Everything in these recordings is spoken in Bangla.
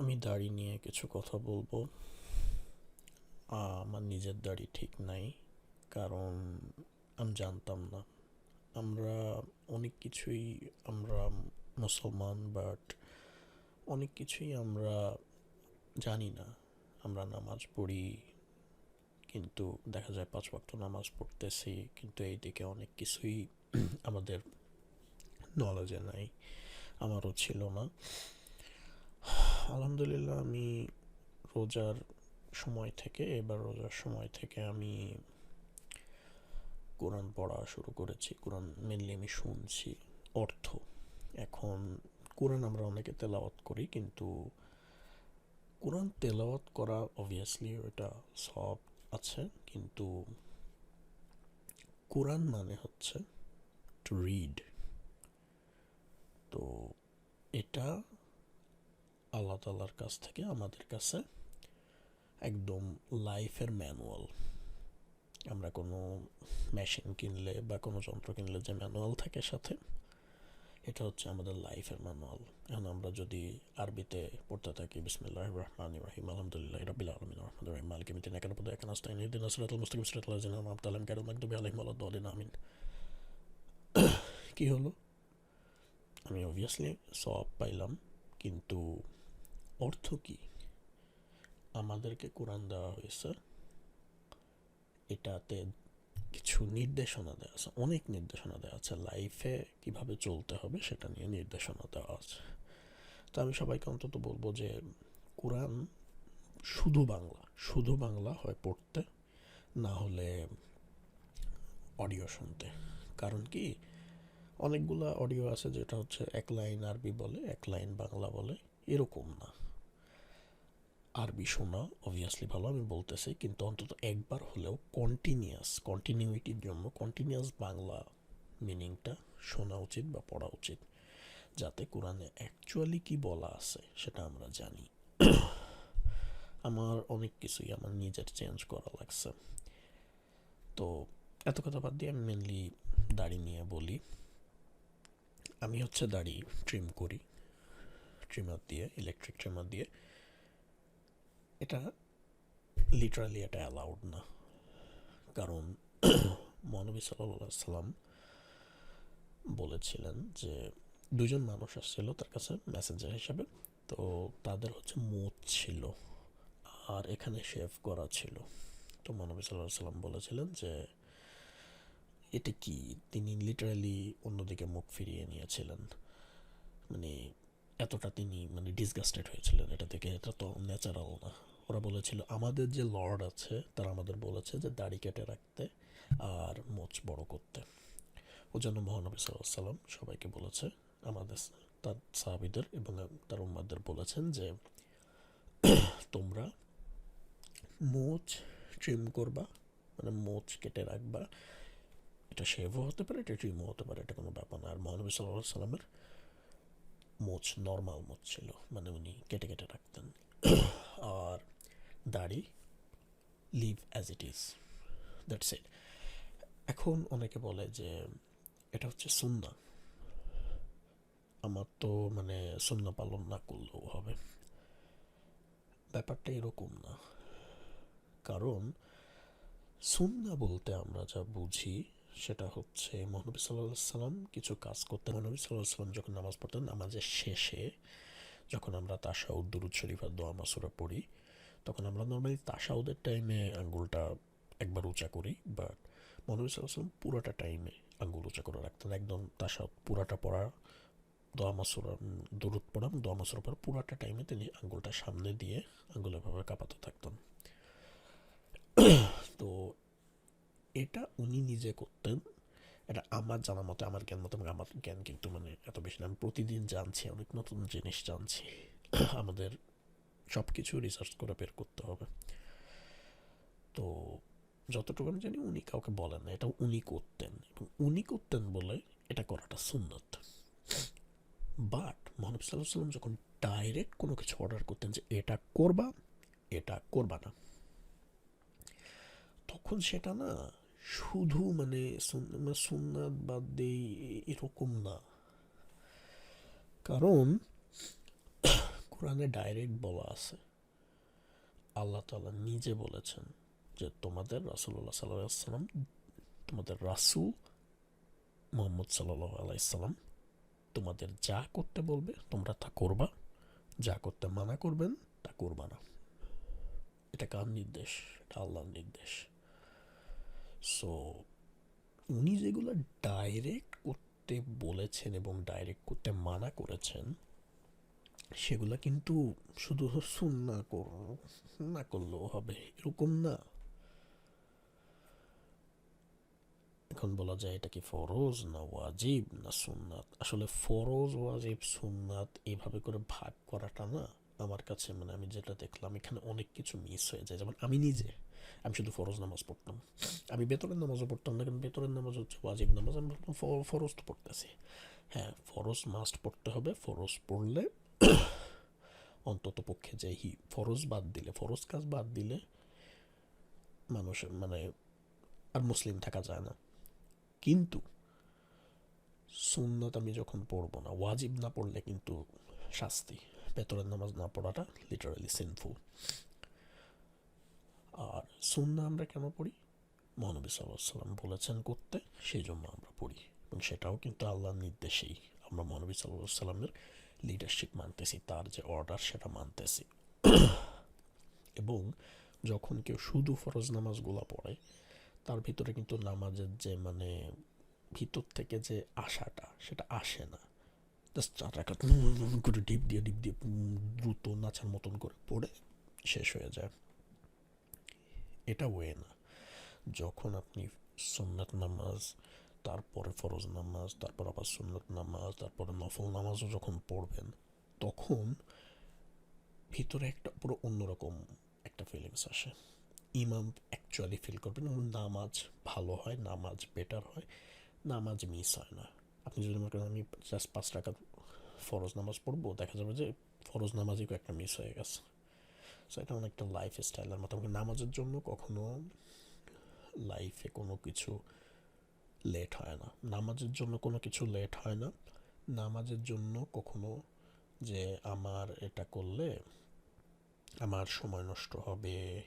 আমি দাড়ি নিয়ে কিছু কথা বলব। আমার নিজের দাড়ি ঠিক নাই, কারণ আমি জানতাম না। আমরা অনেক কিছুই আমরা মুসলমান বাট অনেক কিছুই আমরা জানি না। আমরা নামাজ পড়ি, কিন্তু দেখা যায় পাঁচ ওয়াক্ত নামাজ পড়তেছি, কিন্তু এইদিকে অনেক কিছুই আমাদের নলেজে নাই, আমারও ছিল না। আলহামদুলিল্লাহ আমি রোজার সময় থেকে, এবার রোজার সময় থেকে আমি কোরআন পড়া শুরু করেছি। কোরআন মেনলি আমি শুনছি অর্থ। এখন কোরআন আমরা অনেকে তেলাওয়াত করি, কিন্তু কোরআন তেলাওয়াত করা অবভিয়াসলি ওটা সব আছে, কিন্তু কোরআন মানে হচ্ছে টু রিড তো এটা আল্লাহ তাল্লার কাছ থেকে আমাদের কাছে একদম লাইফের ম্যানুয়াল আমরা কোনো মেশিন কিনলে বা কোনো যন্ত্র কিনলে যে ম্যানুয়াল থাকে সাথে, এটা হচ্ছে আমাদের লাইফের ম্যানুয়াল এখন আমরা যদি আরবিতে পড়তে থাকি বিসমিল্লাহ রহমান রাহিম, আলহামদুলিল্লাহ রবিল আলমিন রহমান রহিম, মালিক মিতিন একান পদে একান আস্তাইন ইদিন আসরাতুল মুস্তাকিম, সিরাতুল লাযিনা আনআমতা আমিন। কি হলো? আমি অবভিয়াসলি সব পাইলাম, কিন্তু অর্থ কি? আমাদেরকে কোরআন দেওয়া হয়েছে। এটাতে কিছু নির্দেশনা দেওয়া আছে, অনেক নির্দেশনা দেওয়া আছে। লাইফে কীভাবে চলতে হবে সেটা নিয়ে নির্দেশনা দেওয়া আছে। তো আমি সবাইকে অন্তত বলব যে কোরআন শুধু বাংলা শুধু বাংলা হয় পড়তে, না হলে অডিও শুনতে। কারণ কি? অনেকগুলা অডিও আছে যেটা হচ্ছে এক লাইন আরবি বলে, এক লাইন বাংলা বলে, এরকম না। আরবি শোনা অবভিয়াসলি ভালো, আমি বলতেছি, কিন্তু অন্তত একবার হলেও কন্টিনিউয়াস কন্টিনিউইটির জন্য কন্টিনিউয়াস বাংলা মিনিংটা শোনা উচিত বা পড়া উচিত, যাতে কোরআনে অ্যাকচুয়ালি কি বলা আছে সেটা আমরা জানি। আমার অনেক কিছুই আমার নিজের চেঞ্জ করা লাগছে। তো এত কথা বাদ দিয়ে আমি মেনলি দাড়ি নিয়ে বলি। আমি হচ্ছে দাড়ি ট্রিম করি ট্রিমার দিয়ে ইলেকট্রিক ট্রিমার দিয়ে। এটা লিটারালি এটা অ্যালাউড না। কারণ মহানবী সাল্লাহ সাল্লাম বলেছিলেন যে দুজন মানুষ আসছিল তার কাছে মেসেঞ্জার হিসাবে, তো তাদের হচ্ছে মুখ ছিল আর এখানে শেভ করা ছিল। তো মহানবী সাল্লাহ সাল্লাম বলেছিলেন যে এটা কি? তিনি লিটারালি অন্যদিকে মুখ ফিরিয়ে নিয়েছিলেন। মানে এতটা তিনি মানে ডিসগাস্টেড হয়েছিলেন। এটা থেকে এটা তো ন্যাচারাল না। ওরা বলেছিল, আমাদের যে লর্ড আছে, তারা আমাদের বলেছে যে দাড়ি কেটে রাখতে আর মোচ বড় করতে। ও জন্য মহানবী সাল্লাম সবাইকে বলেছে, আমাদের তার সাহাবিদের এবং তার উম্মাদের বলেছেন যে, তোমরা মোচ ট্রিম করবা মানে মোচ কেটে রাখবা। এটা শেভও হতে পারে, এটা ট্রিমও হতে পারে, এটা কোনো ব্যাপার না। আর মহানবী সাল্লাহ সাল্লামের মোচ নর্মাল মোচ ছিল মানে উনি কেটে কেটে রাখতেন। আর দাড়ি leave as it is that's it এখন অনেকে বলে যে, এটা হচ্ছে সুন্না আমার তো মানে সুন্না পালন না করলেও হবে। ব্যাপারটা এরকম না। কারণ সুন্না বলতে আমরা যা বুঝি, সেটা হচ্ছে মহানবী সাল্লাহ সাল্লাম কিছু কাজ করতেন। মহানবী সাল্লাহ সাল্লাম যখন নামাজ পড়তেন, নামাজের শেষে যখন আমরা তাসাউদ দুরুদ শরীফ আর দোয়া মাসুরা পড়ি তখন আমরা নর্মালি তাসাউদের টাইমে আঙ্গুলটা একবার উঁচা করি বাট সাল্লাহ সাল্লাম পুরোটা টাইমে আঙ্গুল উঁচা করে রাখতেন একদম তাসাউদ পুরাটা পড়া দোয়া মাসুরা দুরুদ পড়া দোয়া মাসুরা পড়া পুরাটা টাইমে তিনি আঙ্গুলটা সামনে দিয়ে আঙ্গুল এভাবে কাঁপাতে থাকতেন। তো এটা উনি নিজে করতেন। এটা আমার জানা মতে, আমার জ্ঞান মতে আমার জ্ঞান কিন্তু মানে এত বেশি না। আমি প্রতিদিন জানছি, অনেক নতুন জিনিস জানছি। আমাদের সব কিছু রিসার্চ করে বের করতে হবে। তো যতটুকু আমি জানি উনি কাউকে বলেন না, এটা উনি করতেন এবং উনি করতেন বলে এটা করাটা সুন্নত। বাট সাল্লাহ সাল্লাম যখন ডাইরেক্ট কোনো কিছু অর্ডার করতেন যে এটা করবা এটা করবা না। তখন সেটা না শুধু মানে সুন্নাত বাদ দিয়ে এরকম না। কারণ কোরআনে ডাইরেক্ট বলা আছে। আল্লাহ তাআলা নিজে বলেছেন যে, তোমাদের আলাইহি সাল্লাম তোমাদের রাসূল মুহাম্মদ সাল্লাল্লাহু আলাইহি সাল্লাম তোমাদের যা করতে বলবে, তোমরা তা করবা। যা করতে মানা করবেন, তা করবা না। এটা কার নির্দেশ? এটা আল্লাহর নির্দেশ। সো উনি যেগুলো ডাইরেক্ট করতে বলেছেন এবং ডাইরেক্ট করতে মানা করেছেন সেগুলো কিন্তু শুধু সুন্না কর, না করলেও হবে, এরকম না। এখন বলা যায় এটা কি ফরজ, না ওয়াজিব, না সুন্নাত? আসলে ফরজ, ওয়াজিব, সুন্নাত এইভাবে করে ভাগ করাটা না আমার কাছে মানে আমি যেটা দেখলাম, এখানে অনেক কিছু মিস হয়ে যায়। যেমন আমি নিজে, আমি শুধু ফরজ নামাজ পড়তাম। আমি বেতরের নামাজও পড়তাম না, কিন্তু বেতরের নামাজ হচ্ছে ওয়াজিব নামাজ, আমি ফরজ তো পড়তেছি। হ্যাঁ ফরজ মাস্ট পড়তে হবে, ফরজ পড়লে অন্তত পক্ষে যে হি ফরজ বাদ দিলে, ফরজ কাজ বাদ দিলে মানুষের মানে আর মুসলিম থাকা যায় না। কিন্তু সুন্নত আমি যখন পড়ব না, ওয়াজিব না পড়লে কিন্তু শাস্তি বেতরের নামাজ না পড়াটা লিটারালি সিনফুল আর সুন্না আমরা কেন পড়ি? মহানবী সাল্লাম বলেছেন করতে, সেই জন্য আমরা পড়ি। এবং সেটাও কিন্তু আল্লাহর নির্দেশেই। আমরা মহানবী সাল্লাহ সাল্লামের লিডারশিপ মানতেছি তার যে অর্ডার সেটা মানতেছি এবং যখন কেউ শুধু ফরজ নামাজগুলো পড়ে তার ভিতরে কিন্তু নামাজের যে মানে ভিতর থেকে যে আশাটা সেটা আসে না জাস্ট চার রাখাত করে ডিপ দিয়ে ডিপ দিয়ে দ্রুত নাচার মতন করে পড়ে শেষ হয়ে যায়। এটা ওয়ে না। যখন আপনি সুন্নাত নামাজ তারপরে ফরজ নামাজ তারপর আবার সুন্নত নামাজ তারপরে নফল নামাজও যখন পড়বেন, তখন ভিতরে একটা পুরো অন্যরকম একটা ফিলিংস আসে। ইমাম অ্যাকচুয়ালি ফিল করবেন নামাজ ভালো হয়, নামাজ বেটার হয়, নামাজ মিস হয় না। আপনি যদি মনে করেন, আমি জাস্ট পাঁচ টাকা ফরজ নামাজ পড়ব, দেখা যাবে যে ফরজ নামাজই একটা মিস হয়ে গেছে। সো এটা অনেকটা লাইফ স্টাইলের মতো। আমাকে নামাজের জন্য কখনো লাইফে কোনো কিছু লেট হয় না। নামাজের জন্য কোনো কিছু লেট হয় না। নামাজের জন্য কখনো যে আমার এটা করলে আমার সময় নষ্ট হবে,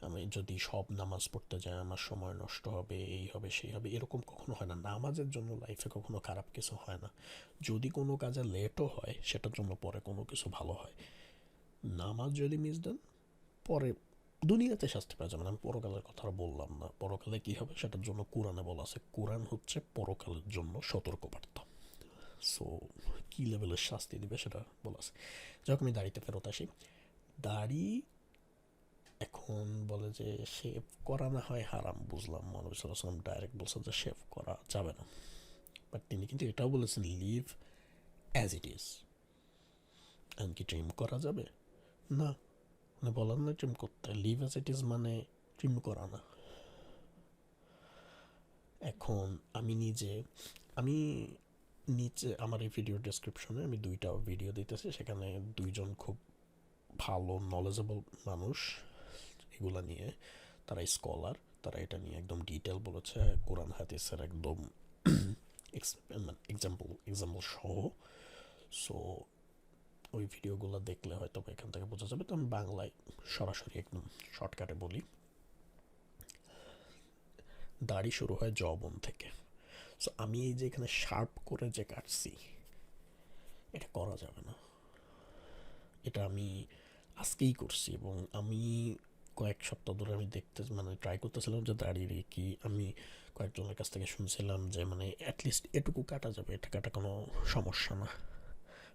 আমি যদি সব নামাজ পড়তে যাই আমার সময় নষ্ট হবে, এই হবে, সেই হবে, এরকম কখনো হয় না। নামাজের জন্য লাইফে কখনো খারাপ কিছু হয় না। যদি কোনো কাজে লেটও হয়, সেটার জন্য পরে কোনো কিছু ভালো হয়। নামাজ যদি মিস দেন, পরে দুনিয়াতে শাস্তি পাওয়া যাবে না। আমি পরকালের কথা বললাম না। পরকালে কী হবে? সেটার জন্য কোরআনে বলা আছে, কোরআন হচ্ছে পরকালের জন্য সতর্কবার্তা। সো কী লেভেলের শাস্তি দিবে সেটা বলা আছে। যখন আমি দাড়িতে ফেরত আসি। দাড়ি এখন বলে যে শেভ করা না হয় হারাম, বুঝলাম। সাল্লাহ সাল্লাম ডাইরেক্ট বলছেন যে শেভ করা যাবে না। বাট তিনি কিন্তু এটাও বলেছেন লিভ অ্যাজ ইট ইজ কি ট্রিম করা যাবে? না। মানে বলার না ট্রিম করতে লিভ ইট মানে ট্রিম করা না এখন আমি নিজে আমি নিচে আমার এই ভিডিও ডেসক্রিপশনে আমি দুইটা ভিডিও দিতেছি সেখানে দুইজন খুব ভালো নলেজেবল মানুষ এগুলা নিয়ে তারা স্কলার তারা এটা নিয়ে একদম ডিটেল বলেছে কোরআন হাদিসের একদম এক্সাম্পল এক্সাম্পল সহ সো ওই ভিডিওগুলো দেখলে হয়তো এখান থেকে বোঝা যাবে। তো আমি বাংলায় সরাসরি একদম শর্টকাটে বলি। দাড়ি শুরু হয় জবন থেকে। সো আমি এই যে এখানে শার্প করে যে কাটছি, এটা করা যাবে না। এটা আমি আজকেই করছি এবং আমি কয়েক সপ্তাহ ধরে আমি দেখতে মানে ট্রাই করতেছিলাম যে দাঁড়িয়ে কি। আমি কয়েকজনের কাছ থেকে শুনছিলাম যে মানে অ্যাটলিস্ট এটুকু কাটা যাবে, এটা কাটা কোনো সমস্যা না।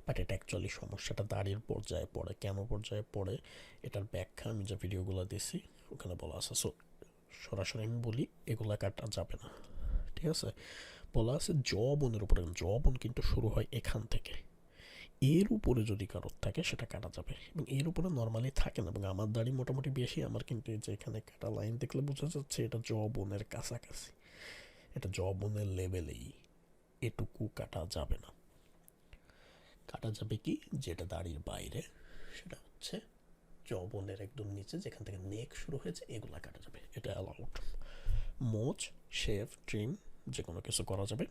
বাট এটা অ্যাকচুয়ালি সমস্যাটা দাড়ির পর্যায়ে পড়ে। কেন পর্যায়ে পড়ে? এটার ব্যাখ্যা আমি যে ভিডিওগুলো দিছি, ওখানে বলা আছে। সো সরাসরি আমি বলি, এগুলা কাটা যাবে না। ঠিক আছে? বলা আছে জবনের উপরে জবন কিন্তু শুরু হয় এখান থেকে। এর উপরে যদি কারোর থাকে, সেটা কাটা যাবে। এবং এর উপরে নর্মালি থাকে না। এবং আমার দাড়ি মোটামুটি বেশি, আমার কিন্তু এই যে এখানে কাটা লাইন দেখলে বোঝা যাচ্ছে এটা জবনের কাছাকাছি। এটা জবনের লেভেলেই এটুকু কাটা যাবে না। কাটা যাবে কি? যেটা দাড়ির বাইরে, সেটা হচ্ছে জবনের একদম নিচে, যেখান থেকে নেক শুরু হয়েছে, এগুলা কাটা যাবে। এটা অ্যালাউড মোচ, শেভ, ট্রিম যে কোনো কিছু করা যাবে।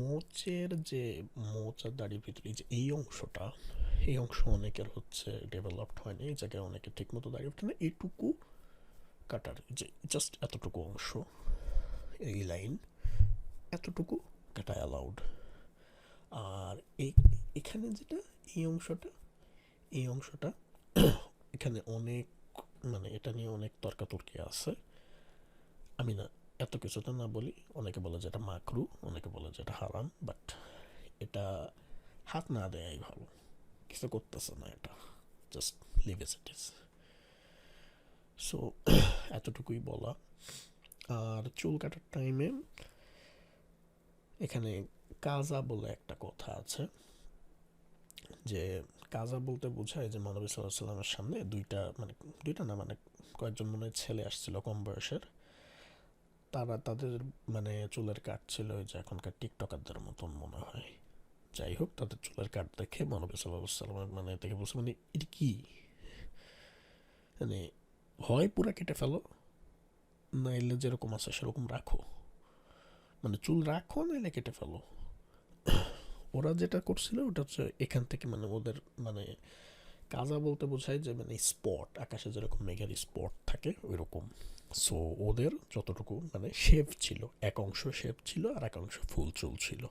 মোচের যে মোচ আর দাড়ির ভিতরে যে এই অংশটা, এই অংশ অনেকের হচ্ছে ডেভেলপড হয়নি, এই জায়গায় অনেকে ঠিক মতো দাঁড়িয়ে ওঠে না এইটুকু কাটার যে জাস্ট এতটুকু অংশ, এই লাইন এতটুকু কাটা অ্যালাউড আর এই, এখানে যেটা, এই অংশটা এই অংশটা, এখানে অনেক মানে এটা নিয়ে অনেক তর্কাতর্কি আছে। আমি না, এত কিছুটা না বলি, অনেকে বলে যেটা মাকরু, অনেকে বলে যেটা হারাম বাট এটা হাত না দেয়াই ভালো। কিছু করতেছে না এটা just leave as it is so এতটুকুই বলা। আর চুল কাটার টাইমে এখানে কাজা বলে একটা কথা আছে, যে কাজা বলতে বোঝায় যে মহানবী সাল্লাহ সাল্লামের সামনে দুইটা মানে দুইটা না মানে কয়েকজন মনে ছেলে আসছিল কম বয়সের। তারা তাদের মানে চুলের কাট ছিল যে এখনকার টিকটকারদের মতন মনে হয়। যাই হোক, তাদের চুলের কাট দেখে মহানবী সাল্লাহ সাল্লামের মানে দেখে বলছে মানে এটা কি? মানে হয় পুরা কেটে ফেলো, নাইলে যেরকম আছে সেরকম রাখো। মানে চুল রাখো, নাইলে কেটে ফেলো। ওরা যেটা করছিল, ওটা হচ্ছে এখান থেকে মানে ওদের মানে কাজা বলতে বোঝায় যে মানে স্পট, আকাশে যেরকম মেঘের স্পট থাকে ওই রকম সো ওদের যতটুকু মানে শেপ ছিল, এক অংশ শেপ ছিল আর এক অংশ ফুল চুল ছিল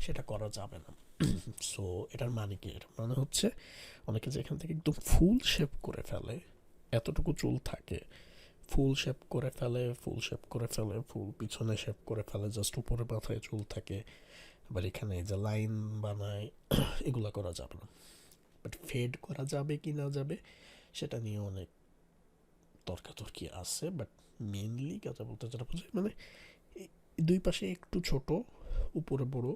সেটা করা যাবে না। সো এটার মানে কি? এটার মানে হচ্ছে অনেকে যেখান থেকে একদম ফুল শেপ করে ফেলে, এতটুকু চুল থাকে, ফুল শেপ করে ফেলে, ফুল শেপ করে ফেলে, ফুল পিছনে শেপ করে ফেলে জাস্ট উপরে মাথায় চুল থাকে আবার এখানে যে লাইন বানায়, এগুলো করা যাবে না। বাট ফেড করা যাবে কি না যাবে, সেটা নিয়ে অনেক তর্কাতর্কি আছে বাট মেনলি কথা বলতে যেটা বোঝায় মানে দুই পাশে একটু ছোট, উপরে বড়,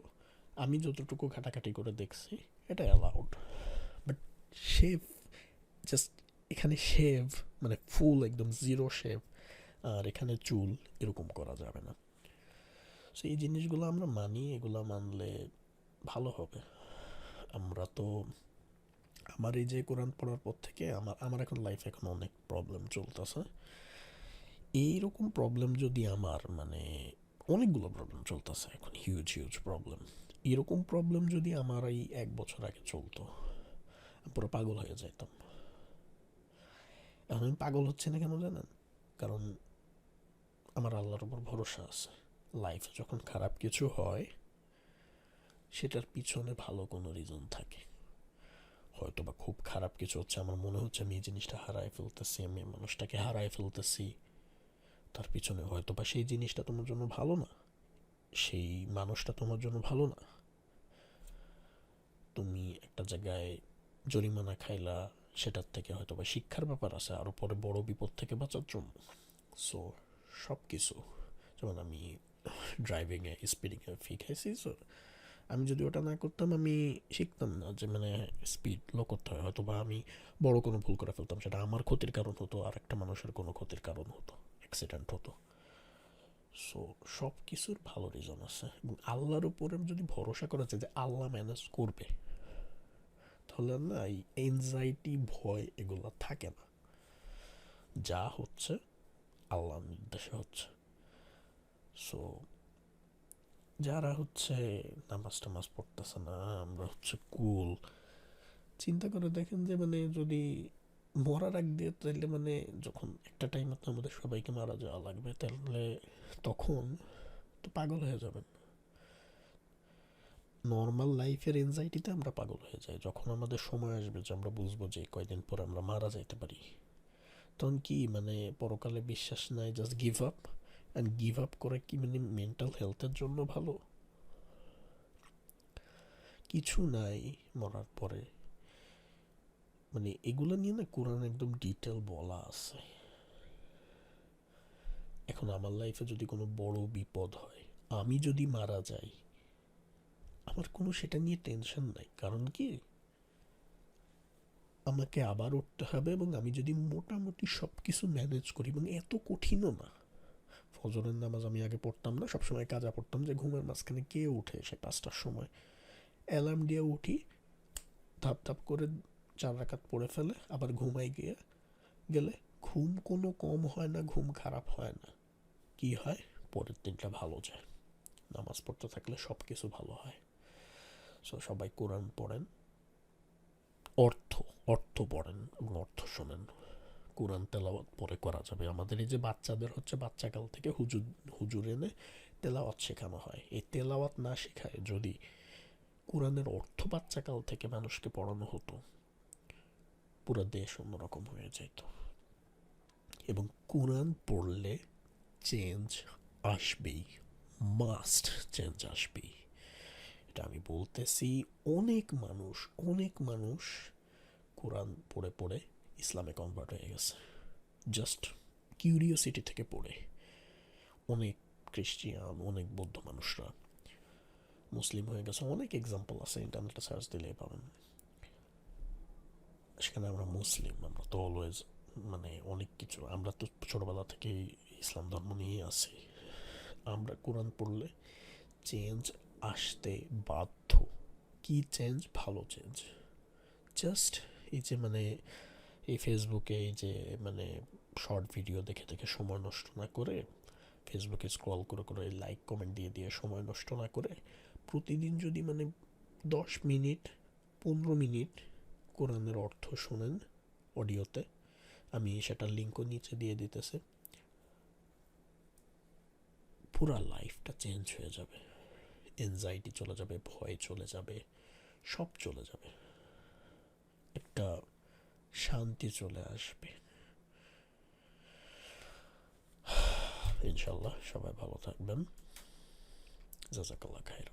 আমি যতটুকু ঘাটাঘাটি করে দেখছি এটা অ্যালাউড বাট শেভ জাস্ট এখানে শেভ মানে ফুল একদম জিরো শেভ আর এখানে চুল এরকম করা যাবে না। সো এই জিনিসগুলো আমরা মানি এগুলো মানলে ভালো হবে। আমরা তো, আমার এই যে কোরআন পড়ার পর থেকে আমার আমার এখন লাইফে এখন অনেক প্রবলেম চলতেছে। এইরকম প্রবলেম যদি আমার মানে অনেকগুলো প্রবলেম চলতেছে এখন হিউজ হিউজ প্রবলেম এরকম প্রবলেম যদি আমার এই এক বছর আগে চলতো পুরো পাগল হয়ে যেতাম এখন আমি পাগল হচ্ছে না কেন জানেন? কারণ আমার আল্লাহর উপর ভরসা আছে। লাইফে যখন খারাপ কিছু হয়, সেটার পিছনে ভালো কোনো রিজন থাকে। হয়তো বা খুব খারাপ কিছু হচ্ছে, আমার মনে হচ্ছে আমি এই জিনিসটা হারায় ফেলতেছি, আমি মানুষটাকে হারায় ফেলতেছি। তার পিছনে হয়তো বা সেই জিনিসটা তোমার জন্য ভালো না, সেই মানুষটা তোমার জন্য ভালো না। তুমি একটা জায়গায় জরিমানা খাইলা, সেটার থেকে হয়তো বা শিক্ষার ব্যাপার আছে আরও পরে বড় বিপদ থেকে বাঁচার জন্য। সো সব কিছু যেমন আমি ড্রাইভিংয়ে স্পিডিংয়ে ফি খাইছি সো আমি যদি ওটা না করতাম, আমি শিখতাম না যে মানে স্পিড লো করতে হয়। হয়তো বা আমি বড় কোনো ভুল করে ফেলতাম, সেটা আমার ক্ষতির কারণ হতো, আর একটা মানুষের কোনো ক্ষতির কারণ হতো অ্যাক্সিডেন্ট হতো। সো সব কিছুর ভালো রিজন আছে। এবং আল্লাহর উপরে যদি ভরসা করা যায় যে আল্লাহ ম্যানেজ করবে, তাহলে না, এই এনজাইটি ভয় এগুলো থাকে না। যা হচ্ছে, আল্লাহর নির্দেশে হচ্ছে। সো যারা হচ্ছে নামাজ টামাজ পড়তেছে না, আমরা হচ্ছে কুল চিন্তা করে দেখেন যে মানে যদি মরার আগ দিয়ে তাইলে মানে যখন একটা টাইমে তো আমাদের সবাইকে মারা যাওয়া লাগবে তাহলে তখন তো পাগল হয়ে যাবেন। নর্মাল লাইফের এনজাইটিতে আমরা পাগল হয়ে যাই। যখন আমাদের সময় আসবে যে আমরা বুঝব যে কয়দিন পরে আমরা মারা যাইতে পারি। তখন কি মানে পরকালে বিশ্বাস নাই just give up and give up করা কি মানে মেন্টাল হেলথের জন্য ভালো? কিছু নাই মরার পরে। মানে এগুলো নিয়ে না কোরআন একদম ডিটেল বলা আছে। এখন আমার লাইফে যদি কোনো বড় বিপদ হয়, আমি যদি মারা যাই, আমার কোনো সেটা নিয়ে টেনশন নাই। কারণ কি? আমাকে আবার উঠতে হবে এবং আমি যদি মোটামুটি সব কিছু ম্যানেজ করি এবং এত কঠিনও না। ফজরের নামাজ আমি আগে পড়তাম না, সবসময় কাজা পড়তাম যে ঘুমের মাঝখানে কে উঠে সে পাঁচটার সময়। অ্যালার্ম দিয়ে উঠি, ধাপ ধাপ করে চার রাকাত পড়ে ফেলে, আবার ঘুমাই গিয়ে গেলে ঘুম কোনো কম হয় না, ঘুম খারাপ হয় না। কি হয়? পরের দিনটা ভালো যায়। নামাজ পড়তে থাকলে সব কিছু ভালো হয়। সো সবাই কোরআন পড়েন। অর্থ অর্থ পড়েন এবং অর্থ শোনেন। কোরআন তেলাওয়াত পরে করা যাবে। আমাদের এই যে বাচ্চাদের হচ্ছে বাচ্চাকাল থেকে হুজুর হুজুর এনে তেলাওয়াত শেখানো হয়। এই তেলাওয়াত না শেখায় যদি কোরআনের অর্থ বাচ্চাকাল থেকে মানুষকে পড়ানো হতো, পুরো দেশ অন্যরকম হয়ে যেত। এবং কোরআন পড়লে চেঞ্জ আসবেই মাস্ট চেঞ্জ আসবেই। এটা আমি বলতেছি, অনেক মানুষ অনেক মানুষ কোরআন পড়ে পড়ে ইসলামে কনভার্ট হয়ে গেছে জাস্ট কিউরিওসিটি থেকে পড়ে। অনেক খ্রিস্টিয়ান অনেক বৌদ্ধ মানুষরা মুসলিম হয়ে গেছে। অনেক এক্সাম্পল আছে ইন্টারনেটে সার্চ দিলেই পাবেন। সেখানে আমরা মুসলিম, আমরা তো অলওয়েজ মানে অনেক কিছু, আমরা তো ছোটোবেলা থেকেই ইসলাম ধর্ম নিয়ে আছি। আমরা কোরআন পড়লে চেঞ্জ আসতে বাধ্য। কি চেঞ্জ ভালো চেঞ্জ জাস্ট এই যে মানে এই ফেসবুকে এই যে মানে শর্ট ভিডিও দেখে দেখে সময় নষ্ট না করে ফেসবুকে স্ক্রল করে করে লাইক কমেন্ট দিয়ে দিয়ে সময় নষ্ট না করে, প্রতিদিন যদি মানে দশ মিনিট, পনেরো মিনিট কোরআনের অর্থ শোনেন অডিওতে, আমি সেটার লিঙ্কও নিচে দিয়ে দিতেছে, পুরা লাইফটা চেঞ্জ হয়ে যাবে। এনজাইটি চলে যাবে, ভয় চলে যাবে, সব চলে যাবে। একটা শান্তি চলে আসবে। ইনশাল্লাহ সবাই ভালো থাকবেন। জাজাকাল্লাহ খাইর